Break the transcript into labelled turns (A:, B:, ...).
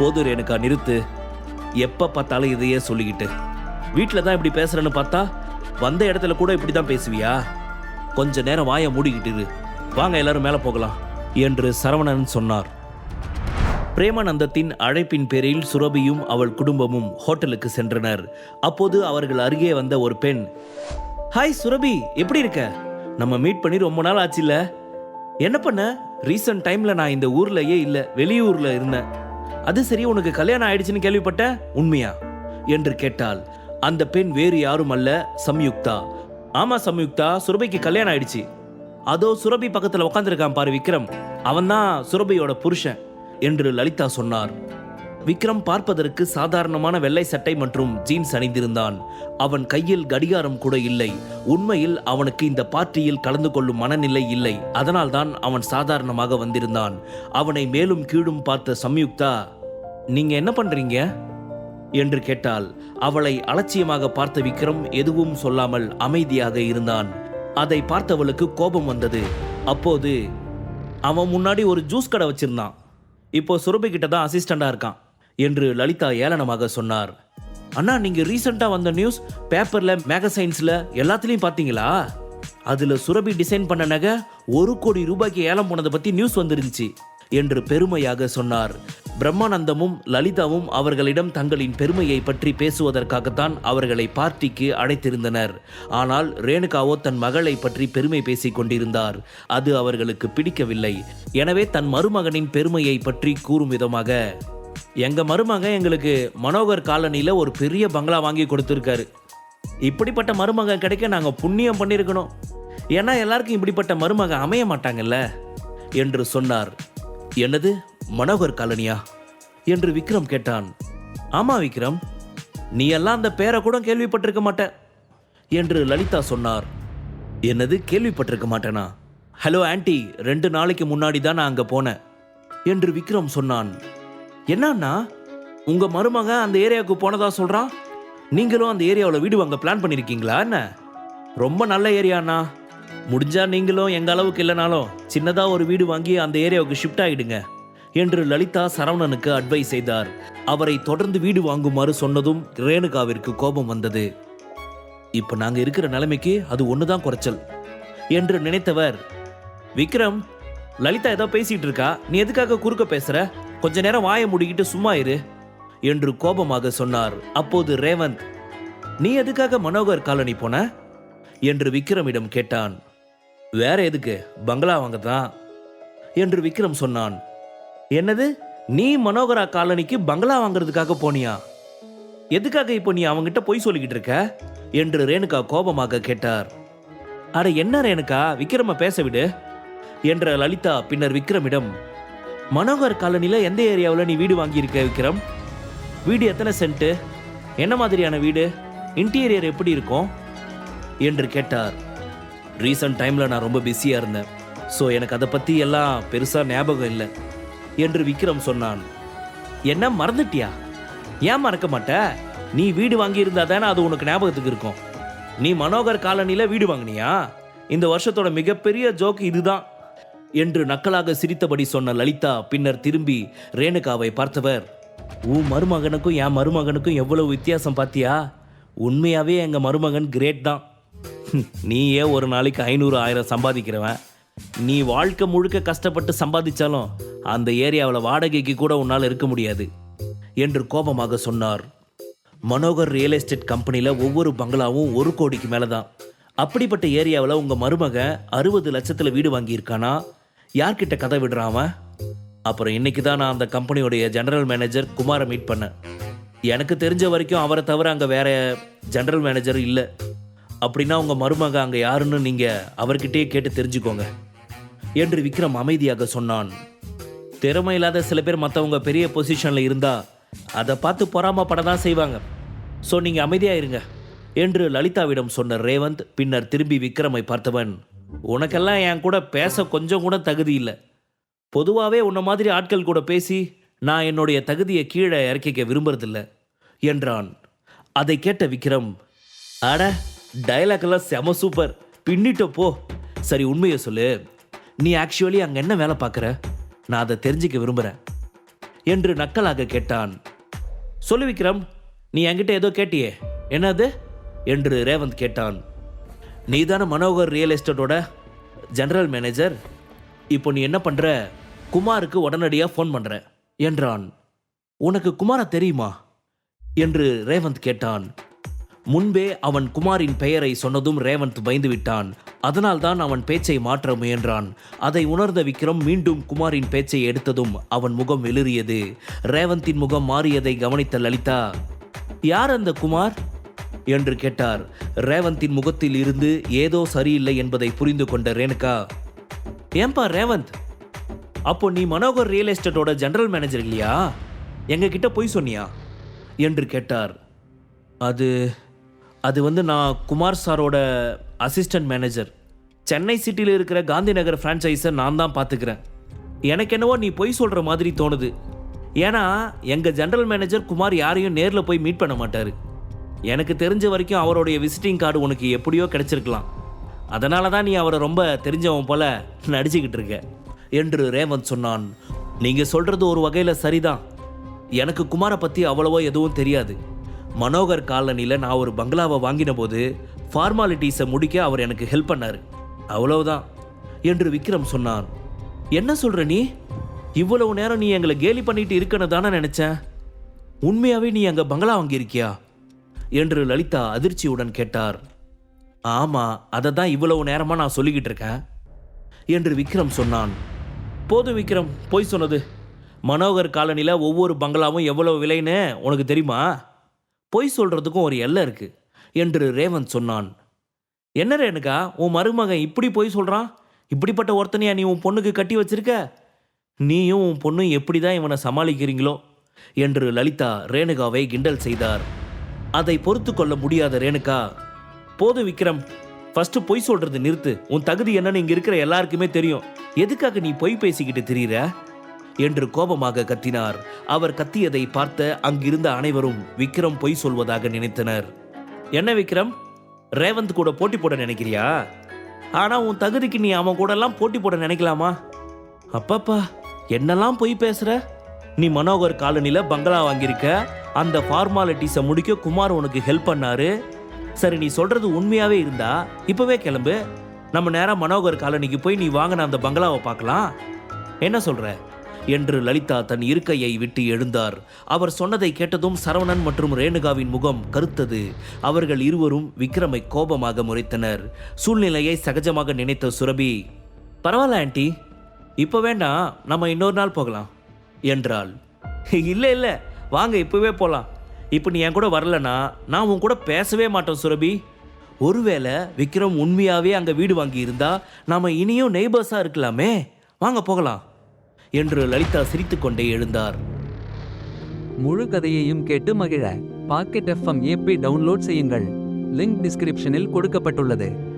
A: போது ரேணுகா நிறுத்து எப்போ பார்த்தாலும் இதையே சொல்லிக்கிட்டு. வீட்டில் தான் இப்படி பேசுகிறேன்னு பார்த்தா வந்த இடத்துல கூட இப்படி தான் பேசுவியா? கொஞ்ச நேரம் வாயை மூடிக்கிட்டு வாங்க எல்லாரும் மேலே போகலாம் என்று சரவணன் சொன்னார். பிரேமானந்தத்தின் அழைப்பின் பேரில் சுரபியும் அவள் குடும்பமும் ஹோட்டலுக்கு சென்றனர். அப்போது அவர்கள் அருகே வந்த ஒரு பெண் ஹாய் சுரபி எப்படி இருக்க? நம்ம மீட் பண்ணி ரொம்ப நாள் ஆச்சுல்ல என்ன பண்ண? ரீசன்ட் டைம்ல நான் இந்த ஊர்லயே இல்லை வெளியூர்ல இருந்தேன். அது சரி உனக்கு கல்யாணம் ஆயிடுச்சுன்னு கேள்விப்பட்டேன் உண்மையா? என்று கேட்டாள். அந்த பெண் வேறு யாரும் அல்ல சம்யுக்தா. ஆமா சம்யுக்தா சுரபிக்கு கல்யாணம் ஆயிடுச்சு. அதோ சுரபி பக்கத்துல உட்காந்துருக்கான் பாரு விக்ரம். அவன்தான் சுரபியோட புருஷன் என்று லலிதா சொன்னார். விக்ரம் பார்ப்பதற்கு சாதாரணமான வெள்ளை சட்டை மற்றும் ஜீன்ஸ் அணிந்திருந்தான். அவன் கையில் கடிகாரம் கூட இல்லை. உண்மையில் அவனுக்கு இந்த பார்ட்டியில் கலந்து கொள்ளும் மனநிலை இல்லை. அதனால்தான் அவன் சாதாரணமாக வந்திருந்தான். அவனை மேலும் கீழும் பார்த்த சம்யுக்தா நீங்க என்ன பண்றீங்க? என்று கேட்டால் அவளை அலட்சியமாக பார்த்த விக்ரம் எதுவும் சொல்லாமல் அமைதியாக இருந்தான். அதை பார்த்தவளுக்கு கோபம் வந்தது. அப்போது அவன் முன்னாடி ஒரு ஜூஸ் கடை வச்சிருந்தான். இப்போ சுரபி கிட்ட தான் அசிஸ்டண்டா இருக்கான். என்று லலிதா ஏளனமாக சொன்னார். அண்ணா நீங்க ரீசெண்டா வந்த நியூஸ் பேப்பர்ல மேகசைன்ஸ்ல எல்லாத்துலயும் பாத்தீங்களா? அதுல சுரபி டிசைன் பண்ண நகை ஒரு கோடி ரூபாய்க்கு ஏலம் போனதை பத்தி நியூஸ் வந்துருந்துச்சு என்று பெருமையாக சொன்னார். பிரம்மானந்தமும் லலிதாவும் அவர்களிடம் தங்களின் பெருமையை பற்றி பேசுவதற்காகத்தான் அவர்களை பார்ட்டிக்கு அழைத்திருந்தனர். ஆனால் ரேணுகாவோ தன் மகளை பற்றி பெருமை பேசிக் கொண்டிருந்தார். அது அவர்களுக்கு பிடிக்கவில்லை. எனவே தன் மருமகனின் பெருமையை பற்றி கூறும் விதமாக எங்கள் மருமகன் எங்களுக்கு மனோகர் காலனியில் ஒரு பெரிய பங்களா வாங்கி கொடுத்துருக்காரு. இப்படிப்பட்ட மருமக கிடைக்க நாங்கள் புண்ணியம் பண்ணியிருக்கணும் ஏன்னா எல்லாருக்கும் இப்படிப்பட்ட மருமக அமைய மாட்டாங்கல்ல? என்று சொன்னார். என்னது? மனோகர் காலனியா? என்று விக்ரம் கேட்டான். ஆமா விக்ரம். நீ எல்லாம் அந்த பேரை கூட கேள்விப்பட்டிருக்க மாட்ட என்று லலிதா சொன்னார். என்னது? கேள்விப்பட்டிருக்க மாட்டேனா? ஹலோ ஆன்டி ரெண்டு நாளைக்கு முன்னாடி தான் நான் அங்கே போனேன் என்று விக்ரம் சொன்னான். என்னன்னா உங்க மருமக அந்த ஏரியாவுக்கு போனதா சொல்றான் நீங்களும் அந்த ஏரியாவில் வீடு வாங்க பிளான் பண்ணிருக்கீங்களா என்ன? ரொம்ப நல்ல ஏரியாண்ணா முடிஞ்சா நீங்களும் எங்க அளவுக்கு இல்லைனாலும் சின்னதா ஒரு வீடு வாங்கி அந்த ஏரியாவுக்கு ஷிஃப்ட் ஆயிடுங்க என்று லலிதா சரவணனுக்கு அட்வைஸ் செய்தார். அவரை தொடர்ந்து வீடு வாங்குமாறு சொன்னதும் ரேணுகாவிற்கு கோபம் வந்தது. இப்ப நாங்க இருக்கிற நிலைமைக்கு அது ஒண்ணுதான் குறைச்சல் என்று நினைத்தவர் விக்ரம் லலிதா ஏதோ பேசிட்டு இருக்கா? நீ எதுக்காக குறுக்க பேசுற? கொஞ்ச நேரம் வாயை முடிக்கிட்டு சும்மா இரு என்று கோபமாக சொன்னார். அப்போது ரேவந்த் நீ எதுக்காக மனோகர் காலனி போன? என்று விக்ரமிடம் கேட்டான். வேற எதுக்கு? பங்களா வாங்கத்தான் என்று விக்ரம் சொன்னான். என்னது? நீ மனோகரா காலனிக்கு பங்களா வாங்குறதுக்காக போனியா? எதுக்காக இப்போ நீ அவங்கிட்ட பொய் சொல்லிக்கிட்டு இருக்க? என்று ரேணுகா கோபமாக கேட்டார். அட என்ன ரேணுகா? விக்ரம பேச விடு என்ற லலிதா. பின்னர் விக்ரமிடம் மனோகர் காலனியில் எந்த ஏரியாவில் நீ வீடு வாங்கியிருக்க விக்ரம்? வீடு எத்தனை சென்ட்டு? என்ன மாதிரியான வீடு? இன்டீரியர் எப்படி இருக்கும்? என்று கேட்டார். ரீசன்ட் டைமில் நான் ரொம்ப பிஸியாக இருந்தேன். ஸோ எனக்கு அதை பற்றி எல்லாம் பெருசாக ஞாபகம் இல்லை என்று விக்ரம் சொன்னான். என்ன மறந்துட்டியா? ஏன் மறக்க மாட்ட? நீ வீடு வாங்கியிருந்தா தானே அது உனக்கு ஞாபகத்துக்கு இருக்கும். நீ மனோகர் காலனியில் வீடு வாங்கினியா? இந்த வருஷத்தோட மிகப்பெரிய ஜோக் இதுதான். என்று நக்கலாக சிரித்தபடி சொன்ன லலிதா பின்னர் திரும்பி ரேணுகாவை பார்த்தவர். உன் மருமகனுக்கும் என் மருமகனுக்கும் எவ்வளவு வித்தியாசம் பார்த்தியா உண்மையாவே எங்க மருமகன் கிரேட் தான். நீயே ஒரு நாளைக்கு ஐநூறு ஆயிரம் சம்பாதிக்கிறவன். நீ வாழ்க்கை முழுக்க கஷ்டப்பட்டு சம்பாதிச்சாலும் அந்த ஏரியாவில் வாடகைக்கு கூட உன்னால் இருக்க முடியாது என்று கோபமாக சொன்னார். மனோகர் ரியல் எஸ்டேட் கம்பெனியில் ஒவ்வொரு பங்களாவும் ஒரு கோடிக்கு மேலே தான் அப்படிப்பட்ட ஏரியாவில் உங்கள் மருமகன் அறுபது லட்சத்தில் வீடு வாங்கியிருக்கானா? யார்கிட்ட கதை விடுறான் அவன்? அப்புறம் இன்னைக்கு தான் நான் அந்த கம்பெனியோடைய ஜெனரல் மேனேஜர் குமாரை மீட் பண்ணேன். எனக்கு தெரிஞ்ச வரைக்கும் அவரை தவிர அங்கே வேற ஜெனரல் மேனேஜர் இல்லை. அப்படின்னா உங்கள் மருமக அங்கே யாருன்னு நீங்கள் அவர்கிட்டயே கேட்டு தெரிஞ்சுக்கோங்க. என்று விக்ரம் அமைதியாக சொன்னான். திறமை இல்லாத சில பேர் மற்றவங்க பெரிய பொசிஷனில் இருந்தா அதை பார்த்து பொறாமப்பட தான் செய்வாங்க. ஸோ நீங்கள் அமைதியாக இருங்க என்று லலிதாவிடம் சொன்ன ரேவந்த் பின்னர் திரும்பி விக்ரமை பார்த்தவன் உனக்கெல்லாம் என் கூட பேச கொஞ்சம் கூட தகுதி இல்லை. பொதுவாகவே உன்ன மாதிரி ஆட்கள் கூட பேசி நான் என்னுடைய தகுதியை கீழே இறக்கிக்க விரும்புறதில்ல என்றான். அதை கேட்ட விக்ரம் அட டயலாக் எல்லாம் செம சூப்பர் பின்னிட்ட போ. சரி உண்மையை சொல்லு. நீ ஆக்சுவலி அங்கே என்ன வேலை பார்க்குற? நான் அதை தெரிஞ்சுக்க விரும்புகிறேன் என்று நக்கலாக கேட்டான். சொல்லு விக்ரம் நீ என்கிட்ட ஏதோ கேட்டியே என்னது? என்று ரேவந்த் கேட்டான். நீதான மனோகர் ரியல் எஸ்டேட்டோட ஜெனரல் மேனேஜர் இப்போ நீ என்ன பண்ற? குமாருக்கு உடனடியாக ஃபோன் பண்ற. என்றான். உனக்கு குமார தெரியுமா? என்று ரேவந்த் கேட்டான். முன்பே அவன் குமாரின் பெயரை சொன்னதும் ரேவந்த் பயந்து விட்டான் அதனால்தான் அவன் பேச்சை மாற்ற முயன்றான். அதை உணர்ந்த விக்ரம் மீண்டும் குமாரின் பேச்சை எடுத்ததும் அவன் முகம் எழுறியது. ரேவந்தின் முகம் மாறியதை கவனித்த லலிதா யார் அந்த குமார்? என்று கேட்டார். ரேவந்தின் முகத்தில் இருந்து ஏதோ சரியில்லை என்பதை புரிந்து கொண்ட ரேணுகா ஏன்பா ரேவந்த் அப்போ நீ மனோகர் ரியல் எஸ்டேட்டோட ஜெனரல் மேனேஜர் இல்லையா? எங்க கிட்ட போய் சொன்னியா? என்று கேட்டார். அது அது வந்து நான் குமார் சாரோட அசிஸ்டன்ட் மேனேஜர். சென்னை சிட்டியில் இருக்கிற காந்தி நகர் ஃப்ரான்ச்சைஸை நான் தான் பார்த்துக்கிறேன் எனக்கு என்னவோ நீ பொய் சொல்கிற மாதிரி தோணுது. ஏன்னா எங்கள் ஜென்ரல் மேனேஜர் குமார் யாரையும் நேரில் போய் மீட் பண்ண மாட்டார். எனக்கு தெரிஞ்ச வரைக்கும் அவருடைய விசிட்டிங் கார்டு உனக்கு எப்படியோ கிடைச்சிருக்கலாம். அதனால தான் நீ அவரை ரொம்ப தெரிஞ்சவன் போல நடிச்சுக்கிட்டு இருக்க என்று ரேவந்த் சொன்னான். நீங்கள் சொல்கிறது ஒரு வகையில் சரிதான். எனக்கு குமாரை பற்றி அவ்வளவோ எதுவும் தெரியாது. மனோகர் காலனியில் நான் ஒரு பங்களாவை வாங்கின போது ஃபார்மாலிட்டிஸை முடிக்க அவர் எனக்கு ஹெல்ப் பண்ணார். அவ்வளவுதான் என்று விக்ரம் சொன்னான் என்ன சொல்கிற நீ? இவ்வளவு நேரம் நீ எங்களை கேலி பண்ணிட்டு இருக்கன்னு தானே நினச்சேன் உண்மையாகவே நீ அங்கே பங்களா வாங்கியிருக்கியா? என்று லலிதா அதிர்ச்சியுடன் கேட்டார். ஆமா அதை தான் இவ்வளவு நேரமா நான் சொல்லிக்கிட்டு இருக்கேன் என்று விக்ரம் சொன்னான். போதும் விக்ரம் போய் சொன்னது. மனோகர் காலனியில் ஒவ்வொரு பங்களாவும் எவ்வளவு விலைன்னு உனக்கு தெரியுமா? பொய் சொல்றதுக்கும் ஒரு எல்லை இருக்கு என்று ரேவந்த் சொன்னான். என்ன ரேணுகா உன் மருமகன் இப்படி பொய் சொல்றான்? இப்படிப்பட்ட ஒருத்தனையா நீ உன் பொண்ணுக்கு கட்டி வச்சிருக்க? நீயும் உன் பொண்ணும் எப்படி தான் இவனை சமாளிக்கிறீங்களோ? என்று லலிதா ரேணுகாவை கிண்டல் செய்தார். அதை பொறுத்து கொள்ள முடியாத ரேணுகா. போதும் விக்ரம் ஃபர்ஸ்ட் பொய் சொல்றது நிறுத்து. உன் தகுதி என்னன்னு இங்க இருக்கிற எல்லாருக்குமே தெரியும். எதுக்காக நீ பொய் பேசிக்கிட்டு தெரியுற? என்று கோபமாக கத்தினார். அவர் கத்தியதை பார்த்த அங்கிருந்த அனைவரும் விக்ரம் பொய் சொல்வதாக நினைத்தனர். என்ன விக்ரம்? ரேவந்த் கூட போட்டி போட நினைக்கிறியா? ஆனா உன் தகுதிக்கு நீ அவன் கூட எல்லாம் போட்டி போட நினைக்கலாமா? அப்பப்பா என்னெல்லாம் பொய் பேசுற? நீ மனோகர் காலனில பங்களா வாங்கியிருக்க? அந்த ஃபார்மாலிட்டிஸை முடிக்க குமார் உனக்கு ஹெல்ப் பண்ணாரு. சரி நீ சொல்கிறது உண்மையாகவே இருந்தா இப்போவே கிளம்பு. நம்ம நேராக மனோகர் காலனிக்கு போய் நீ வாங்கின அந்த பங்களாவை பார்க்கலாம். என்ன சொல்கிற என்று லலிதா தன் இருக்கையை விட்டு எழுந்தார். அவர் சொன்னதை கேட்டதும் சரவணன் மற்றும் ரேணுகாவின் முகம் கருத்தது. அவர்கள் இருவரும் விக்ரமை கோபமாக முறைத்தனர். சூழ்நிலையை சகஜமாக நினைத்த சுரபி பரவாயில்ல ஆண்டி. இப்போ வேண்டாம். நம்ம இன்னொரு நாள் போகலாம். என்றாள். இல்லை இல்லை. வாங்க இப்போவே போகலாம் இப்போ நீ என் கூட வரலனா நான் உன் கூட பேசவே மாட்டோம் சுரபி. ஒருவேளை விக்ரம் உண்மையாகவே அங்கே வீடு வாங்கி இருந்தால் நாம் இனியும் நெய்பர்ஸாக இருக்கலாமே. வாங்க போகலாம். என்று லலிதா சிரித்துக்கொண்டே எழுந்தார்.
B: முழு கதையையும் கேட்டு மகிழ. பாக்கெட் எஃப்எம் ஏபி டவுன்லோட் செய்யுங்கள். லிங்க் டிஸ்கிரிப்ஷனில் கொடுக்கப்பட்டுள்ளது.